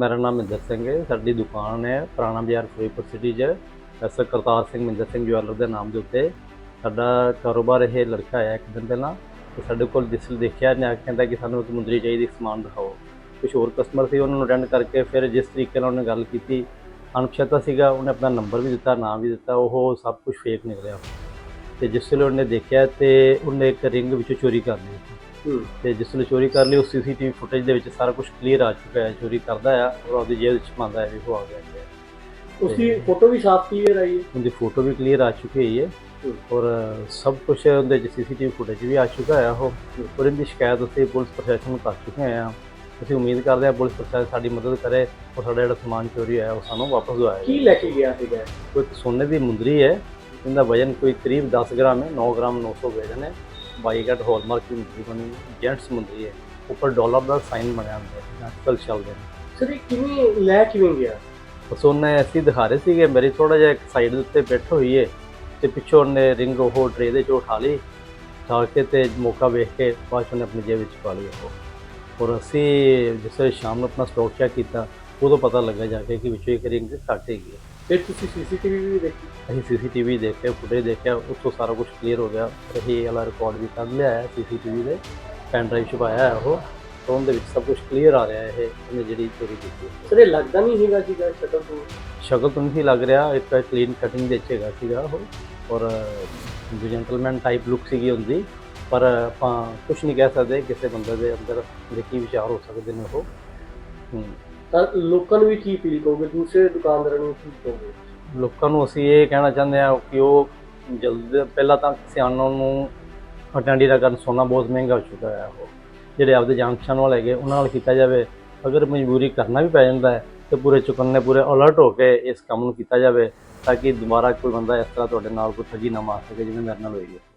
ਮੇਰਾ ਨਾਮ ਮਿੰਦਰ ਸਿੰਘ ਹੈ, ਸਾਡੀ ਦੁਕਾਨ ਹੈ, ਪੁਰਾਣਾ ਬਾਜ਼ਾਰ ਫਰੀਦਕੋਟ ਸਿਟੀ 'ਚ। ਐਸ ਕਰਤਾਰ ਸਿੰਘ, ਮਿੰਦਰ ਸਿੰਘ ਜਵੈਲਰ ਦੇ ਨਾਮ ਦੇ ਉੱਤੇ। ਸਾਡਾ ਕਾਰੋਬਾਰ ਇਹ ਲੜਕਾ ਆਇਆ ਇੱਕ ਦਿਨ ਪਹਿਲਾਂ, ਤੇ ਸਾਡੇ ਕੋਲ ਜਿਸ ਦੇਖਿਆ ਨੇ ਕਹਿੰਦਾ ਕਿ ਸਾਨੂੰ ਸਮੁੰਦਰੀ ਚਾਹੀਦੀ ਸਮਾਨ ਦਿਖਾਓ। ਕੁਝ ਹੋਰ ਕਸਟਮਰ ਸੀ, ਉਹਨਾਂ ਨੂੰ ਅਟੈਂਡ ਕਰਕੇ ਫਿਰ ਜਿਸ ਤਰੀਕੇ ਨਾਲ ਉਹਨੇ ਗੱਲ ਕੀਤੀ, ਅਣਪਛਾਤਾ ਸੀਗਾ, ਉਹਨੇ ਆਪਣਾ ਨੰਬਰ ਵੀ ਦਿੱਤਾ, ਨਾਮ ਵੀ ਦਿੱਤਾ, ਉਹ ਸਭ ਕੁਝ ਫੇਕ ਨਿਕਲਿਆ। ਤੇ ਜਿਸ ਵੇਲੇ ਉਹਨੇ ਦੇਖਿਆ, ਤੇ ਉਹਨੇ ਇੱਕ ਰਿੰਗ ਵਿੱਚੋਂ ਚੋਰੀ ਕਰ ਲਈ। ਤੇ ਜਿਸ ਵੇਲੇ ਚੋਰੀ ਕਰ ਲਈ ਉਹ ਸੀਸੀਟੀਵੀ ਫੁਟੇਜ ਦੇ ਵਿੱਚ ਸਾਰਾ ਕੁਝ ਕਲੀਅਰ ਆ ਚੁੱਕਾ ਹੈ ਚੋਰੀ ਕਰਦਾ ਆ ਔਰ ਉਹਦੀ ਜੇਬ ਵਿੱਚ ਪਾਉਂਦਾ ਹੈ ਵੀ ਉਹ ਆ ਗਿਆ ਹੈ ਉਸਦੀ ਫੋਟੋ ਵੀ ਸਾਫ਼ ਕਲੀਅਰ ਆਈ ਹੈ? ਉਹਦੀ ਫੋਟੋ ਵੀ ਕਲੀਅਰ ਆ ਚੁੱਕੀ ਹੈ। ਔਰ ਸਭ ਕੁਝ ਉਹਦੇ ਚ ਸੀਸੀਟੀਵੀ ਫੁਟੇਜ ਵੀ ਆ ਚੁੱਕਾ ਹੈ ਉਹ। ਔਰ ਇਹਦੀ ਸ਼ਿਕਾਇਤ ਅਸੀਂ ਪੁਲਿਸ ਪ੍ਰਸ਼ਾਸਨ ਨੂੰ ਕਰ ਚੁੱਕੇ ਹਾਂ। ਅਸੀਂ ਉਮੀਦ ਕਰਦੇ ਹਾਂ ਪੁਲਿਸ ਪ੍ਰਸ਼ਾਸਨ ਸਾਡੀ ਮਦਦ ਕਰੇ ਔਰ ਸਾਡਾ ਜਿਹੜਾ ਸਮਾਨ ਚੋਰੀ ਹੋਇਆ ਉਹ ਸਾਨੂੰ ਵਾਪਸ ਦਵਾਏ ਕੀ ਲੈ ਕੇ ਗਿਆ ਸੀਗਾ? ਕੋਈ ਸੋਨੇ ਦੀ ਮੁੰਦਰੀ ਹੈ। ਇਹਦਾ ਵਜਨ ਕੋਈ ਕਰੀਬ 10 ਗ੍ਰਾਮ ਹੈ 9 ਗ੍ਰਾਮ 900 ਵਜਨ ਹੈ। ਬਾਈਗਟ ਹੋਲਮਾਰਕ ਦੀ ਮੁੰਦਰੀ ਬਣੀ ਜੈਂਟਸ ਮੁੰਦਰੀ ਹੈ। ਉੱਪਰ ਡਾਲਰ ਦਾ ਸਾਈਨ ਬਣਿਆ ਹੁੰਦਾ ਹੈ ਅੱਜਕੱਲ ਚੱਲਦੇ ਨੇ। ਸਰ ਇਹ ਕਿਵੇਂ ਲੈ ਕਿਵੇਂ ਗਿਆ? ਬਸ ਉਹਨੇ ਅਸੀਂ ਦਿਖਾ ਰਹੇ ਸੀਗੇ ਮੇਰੀ ਥੋੜਾ ਜਿਹਾ ਇੱਕ ਸਾਈਡ ਦੇ ਉੱਤੇ ਬੈਠ ਹੋਈ ਹੈ ਤੇ ਪਿੱਛੋਂ ਉਹਨੇ ਰਿੰਗ ਉਹ ਟਰੇ ਦੇ ਚੋਂ ਉਠਾ ਲਈ ਉਠਾ ਕੇ ਤੇ ਮੌਕਾ ਵੇਖ ਕੇ ਬਾਅਦ ਉਹਨੇ ਆਪਣੀ ਜੇਬ ਵਿੱਚ ਪਾ ਲਈ ਉਹ। ਔਰ ਅਸੀਂ ਜਿਸ ਸ਼ਾਮ ਨੂੰ ਆਪਣਾ ਸਟਾਕ ਚੈੱਕ ਕੀਤਾ ਉਦੋਂ ਪਤਾ ਲੱਗਾ ਜਾ ਕੇ ਕਿ ਵਿੱਚੋਂ ਇੱਕ ਰਿੰਗ ਘੱਟ ਹੈਗੀ ਹੈ ਫਿਰ ਤੁਸੀਂ ਸੀਸੀਟੀਵੀ ਵੀ ਦੇਖੀ? ਅਸੀਂ ਸੀਸੀਟੀਵੀ ਦੇਖਿਆ ਫੁਟੇਜ ਦੇਖਿਆ ਉੱਥੋਂ ਸਾਰਾ ਕੁਝ ਕਲੀਅਰ ਹੋ ਗਿਆ। ਇਹ ਵਾਲਾ ਰਿਕਾਰਡ ਵੀ ਕੱਢ ਲਿਆ ਹੈ ਸੀਸੀਟੀਵੀ ਦੇ। ਪੈਨ ਡਰਾਈਵ 'ਚ ਪਾਇਆ ਹੈ ਉਹ। ਤਾਂ ਉਹਦੇ ਵਿੱਚ ਸਭ ਕੁਝ ਕਲੀਅਰ ਆ ਰਿਹਾ ਹੈ ਇਹ ਉਹਨੇ ਜਿਹੜੀ ਚੋਰੀ ਕੀਤੀ ਸਰ ਇਹ ਲੱਗਦਾ ਨਹੀਂ ਹੈਗਾ ਸੀਗਾ ਸ਼ਕਲ ਤੋਂ? ਸ਼ਕਲ ਤੋਂ ਨਹੀਂ ਲੱਗ ਰਿਹਾ ਇੱਕ ਕਲੀਨ ਕਟਿੰਗ ਦੇ ਹੈਗਾ ਸੀਗਾ ਉਹ। ਔਰ ਜੈਂਟਲਮੈਨ ਟਾਈਪ ਲੁੱਕ ਸੀਗੀ ਹੁੰਦੀ ਪਰ ਆਪਾਂ ਕੁਝ ਨਹੀਂ ਕਹਿ ਸਕਦੇ ਕਿਸੇ ਬੰਦੇ ਦੇ ਅੰਦਰ ਦੇ ਕੀ ਵਿਚਾਰ ਹੋ ਸਕਦੇ ਨੇ ਉਹ। ਤਾਂ ਲੋਕਾਂ ਨੂੰ ਵੀ ਕੀ ਫੀਲ ਕਰੋਗੇ? ਦੂਸਰੇ ਦੁਕਾਨਦਾਰਾਂ ਨੂੰ ਕੀ ਕਹੋਗੇ? ਲੋਕਾਂ ਨੂੰ ਅਸੀਂ ਇਹ ਕਹਿਣਾ ਚਾਹੁੰਦੇ ਹਾਂ ਕਿ ਉਹ ਜਲਦ, ਪਹਿਲਾਂ ਤਾਂ ਕਿਸਾਨਾਂ ਨੂੰ ਅਟੈਂਡੀ ਦਾ ਕਰਨ ਸੋਨਾ ਬਹੁਤ ਮਹਿੰਗਾ ਹੋ ਚੁੱਕਾ ਹੈ ਉਹ। ਜਿਹੜੇ ਆਪਦੇ ਜੰਕਸ਼ਨ ਵਾਲੇ ਹੈਗੇ, ਉਹਨਾਂ ਨਾਲ ਕੀਤਾ ਜਾਵੇ। ਅਗਰ ਮਜਬੂਰੀ ਕਰਨਾ ਵੀ ਪੈ ਜਾਂਦਾ ਹੈ, ਤੇ ਪੂਰੇ ਚੁਕੰਨੇ ਪੂਰੇ ਅਲਰਟ ਹੋ ਕੇ ਇਸ ਕੰਮ ਨੂੰ ਕੀਤਾ ਜਾਵੇ, ਤਾਂ ਕਿ ਦੁਬਾਰਾ ਕੋਈ ਬੰਦਾ ਇਸ ਤਰ੍ਹਾਂ ਤੁਹਾਡੇ ਨਾਲ ਕੋਈ ਠੱਗੀ ਨਾ ਮਾਰ ਸਕੇ, ਜਿਵੇਂ ਮੇਰੇ ਨਾਲ ਹੋਈ ਹੈ।